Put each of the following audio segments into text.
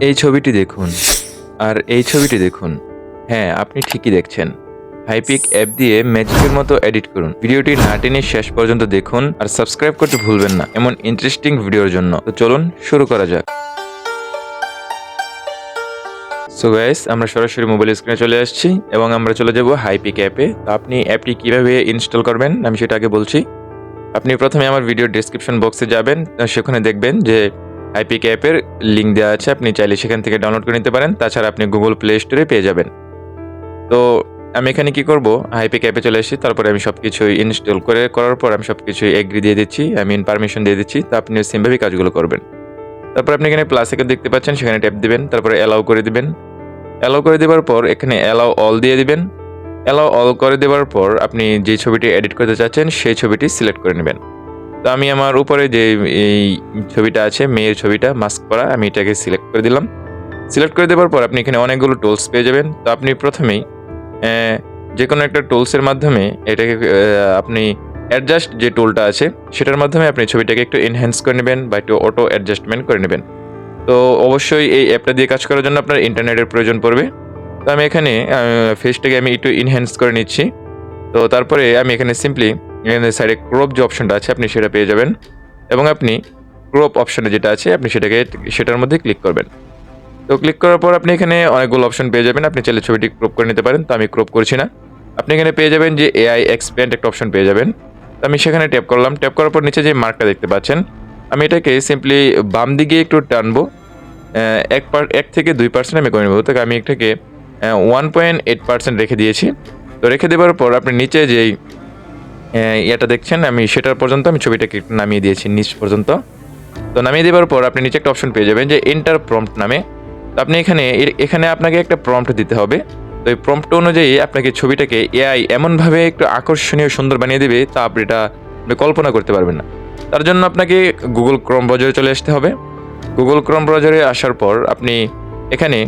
এই ছবিটি দেখুন। আর এই ছবিটি দেখুন। হ্যাঁ আপনি ঠিকই দেখছেন। হাইপিক অ্যাপ দিয়ে ম্যাজিকের মতো এডিট করুন। ভিডিওটি না টেনে শেষ পর্যন্ত দেখুন আর সাবস্ক্রাইব করতে ভুলবেন না, এমন ইন্টারেস্টিং ভিডিওর জন্য। তো চলুন শুরু করা যাক। সো গাইস আমরা সরাসরি মোবাইল স্ক্রিনে চলে আসছি এবং আমরা চলে যাব হাইপিক অ্যাপে। তো আপনি অ্যাপটি কীভাবে ইনস্টল করবেন? আমি সেটা আগে বলছি। আপনি প্রথমে আমার ভিডিও ডেসক্রিপশন বক্সে যাবেন, সেখানে দেখবেন যে হাইপিক অ্যাপের লিঙ্ক দেওয়া আছে, আপনি চাইলে সেখান থেকে ডাউনলোড করে নিতে পারেন। তাছাড়া আপনি গুগল প্লে স্টোরে পেয়ে যাবেন। তো আমি এখানে কি করব? হাইপিক অ্যাপে চলে এসেছি, তারপরে আমি সব কিছুই ইনস্টল করে, করার পর আমি সব কিছুই এগ্রি দিয়ে দিচ্ছি আমি পারমিশন দিয়ে দিচ্ছি, তো আপনি সেমভাবেই কাজগুলো করবেন। তারপর আপনি এখানে প্লাস একে দেখতে পাচ্ছেন, সেখানে ট্যাপ দিবেন, তারপরে অ্যালাউ করে দিবেন। অ্যালাউ করে দেওয়ার পর এখানে অ্যালাউ অল দিয়ে দিবেন। অ্যালাউ অল করে দেওয়ার পর আপনি যে ছবিটি এডিট করতে চাচ্ছেন, সেই ছবিটি সিলেক্ট করে নেবেন। তো আমি আমার উপরে যে এই ছবিটা আছে, মেয়ের ছবিটা মাস্ক করা আমি এটাকে সিলেক্ট করে দিলাম। সিলেক্ট করে দেওয়ার পর আপনি এখানে অনেকগুলো টুলস পেয়ে যাবেন। তো আপনি প্রথমেই যে কোনো একটা টুলসের মাধ্যমে এটাকে আপনি অ্যাডজাস্ট যে টুলটা আছে, সেটার মাধ্যমে আপনি ছবিটাকে একটু এনহ্যান্স করে নেবেন বা একটু অটো অ্যাডজাস্টমেন্ট করে নেবেন। তো অবশ্যই এই অ্যাপটা দিয়ে কাজ করার জন্য আপনার ইন্টারনেটের প্রয়োজন পড়বে। তো আমি এখানে ফেসটাকে আমি একটু এনহ্যান্স করে নিচ্ছি। তো তারপরে আমি এখানে সিম্পলি এখানে সাইডে ক্রপ যে অপশনটা আছে, আপনি সেটা পেয়ে যাবেন। এবং আপনি ক্রপ অপশনে যেটা আছে, আপনি সেটাকে, সেটার মধ্যে ক্লিক করবেন। তো ক্লিক করার পর আপনি এখানে অনেকগুলো অপশন পেয়ে যাবেন। আপনি চাইলে ছবিটি ক্রপ করে নিতে পারেন, তো আমি ক্রপ করছি না। আপনি এখানে পেয়ে যাবেন যে এআই এক্সপ্যান্ড একটা অপশন পেয়ে যাবেন। তো আমি সেখানে ট্যাপ করলাম। ট্যাপ করার পর নিচে যে মার্কটা দেখতে পাচ্ছেন, আমি এটাকে সিম্পলি বাম দিকে একটু টানবো। এক পার এক থেকে দুই পার্সেন্ট আমি করে নেব। তো আমি এটাকে ওয়ান পয়েন্ট এইট পার্সেন্ট রেখে দিয়েছি। তো রেখে দেওয়ার পর আপনি নিচে যেই ইয়েটা দেখছেন, আমি সেটার পর্যন্ত আমি ছবিটাকে নামিয়ে দিয়েছি, নিচ পর্যন্ত। তো নামিয়ে দেওয়ার পর আপনি নিচে একটা অপশন পেয়ে যাবেন যে এন্টার প্রম্পট নামে। তো আপনি এখানে এখানে আপনাকে একটা প্রম্পট দিতে হবে। তো এই প্রম্পট অনুযায়ী আপনাকে ছবিটাকে এআই এমনভাবে একটু আকর্ষণীয়, সুন্দর বানিয়ে দেবে, তা আপনি এটা কল্পনা করতে পারবেন না। তার জন্য আপনাকে গুগল ক্রম ব্রাউজারে চলে আসতে হবে। গুগল ক্রম ব্রাউজারে আসার পর আপনি এখানে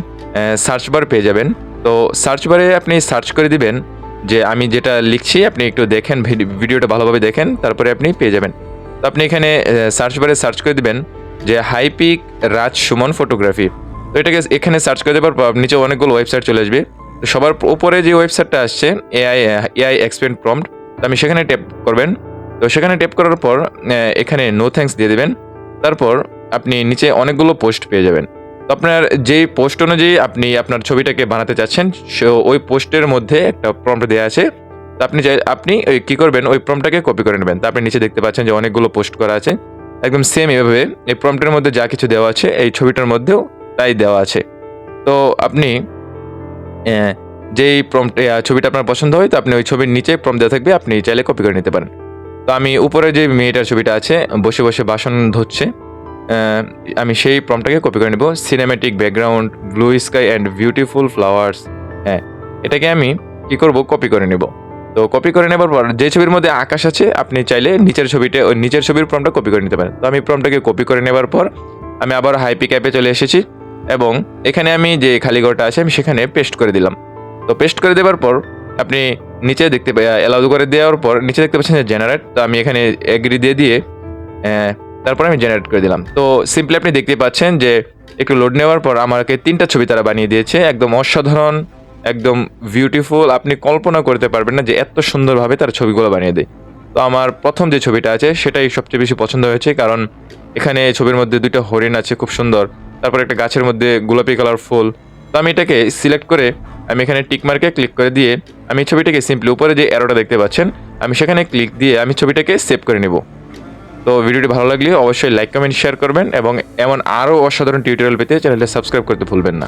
সার্চ বার পেয়ে যাবেন। তো সার্চ বারে আপনি সার্চ করে দিবেন। যে আমি যেটা লিখছি, আপনি একটু দেখেন, ভিডি- ভিডিওটা ভালোভাবে দেখেন, তারপরে আপনি পেয়ে যাবেন। তো আপনি এখানে সার্চ বারে সার্চ করে দেবেন যে হাইপিক রাজ সুমন ফটোগ্রাফি। তো এটাকে এখানে সার্চ করে দেওয়ার পর নিচে অনেকগুলো ওয়েবসাইট চলে আসবে। সবার উপরে যে ওয়েবসাইটটা আসছে এআই এআই এক্সপেন্ড প্রম্পট তো আমি সেখানে ট্যাপ করবেন। তো সেখানে ট্যাপ করার পর এখানে নো থ্যাঙ্কস দিয়ে দেবেন। তারপর আপনি নিচে অনেকগুলো পোস্ট পেয়ে যাবেন। তো আপনার যেই পোস্ট অনুযায়ী আপনি আপনার ছবিটাকে বানাতে চাচ্ছেন সে- ওই পোস্টের মধ্যে একটা প্রম্পট দেওয়া আছে। তো আপনি চাই আপনি ওই কী করবেন ওই প্রম্পটটাকে কপি করে নেবেন। তো আপনি নিচে দেখতে পাচ্ছেন যে অনেকগুলো পোস্ট করা আছে। একদম সেম এভাবে এই প্রম্পটের মধ্যে যা কিছু দেওয়া আছে এই ছবিটার মধ্যেও তাই দেওয়া আছে। তো আপনি যেই প্রম্পট ছবিটা আপনার পছন্দ হয় তো আপনি ওই ছবির নিচে প্রম্পট দেওয়া থাকবে আপনি চাইলে কপি করে নিতে পারেন। তো আমি উপরে যে মেয়েটার ছবিটা আছে বসে বসে বাসন আহ, আমি সেই প্রমটাকে কপি করে নেব। Cinematic background blue sky and beautiful flowers হ্যাঁ এটাকে আমি কি করব? কপি করে নেব। তো কপি করে নেবার পর যে ছবির মধ্যে আকাশ আছে, আপনি চাইলে নিচের ছবিটা ওই নিচের ছবির প্রমটা কপি করে নিতে পারেন। তো আমি প্রমটাকে কপি করে নেবার পর আমি আবার হাইপি ক্যাপে চলে এসেছি এবং এখানে আমি যে খালি ঘরটা আছে, আমি সেখানে পেস্ট করে দিলাম। তো পেস্ট করে দেওয়ার পর আপনি নিচে দেখতে অ্যালাউ করে দেওয়ার পর, নিচে দেখতে পাচ্ছেন যে জেনারেট তো আমি এখানে এগ্রি দিয়ে দিয়ে তারপর আমি জেনারেট করে দিলাম। তো সিম্পলি আপনি দেখতে পাচ্ছেন যে একটু লোড নেওয়ার পর আমাকে তিনটা ছবি তারা বানিয়ে দিয়েছে। একদম অসাধারণ, একদম বিউটিফুল আপনি কল্পনা করতে পারবেন না যে এত সুন্দরভাবে তার ছবিগুলো বানিয়ে দেয়। তো আমার প্রথম যে ছবিটা আছে, সেটাই সবচেয়ে বেশি পছন্দ হয়েছে কারণ এখানে ছবির মধ্যে দুইটা হরিণ আছে, খুব সুন্দর। তারপর একটা গাছের মধ্যে গোলাপি কালার ফুল। তো আমি এটাকে সিলেক্ট করে আমি এখানে টিক মার্কে ক্লিক করে দিয়ে আমি ছবিটাকে সিম্পলি উপরে যে অ্যারোটা দেখতে পাচ্ছেন, আমি সেখানে ক্লিক দিয়ে আমি ছবিটাকে সেভ করে নেব। তো ভিডিওটি ভালো লাগলে অবশ্যই লাইক, কমেন্ট শেয়ার করবেন এবং এমন আরও অসাধারণ টিউটোরিয়াল পেতে চ্যানেলটা সাবস্ক্রাইব করতে ভুলবেন না।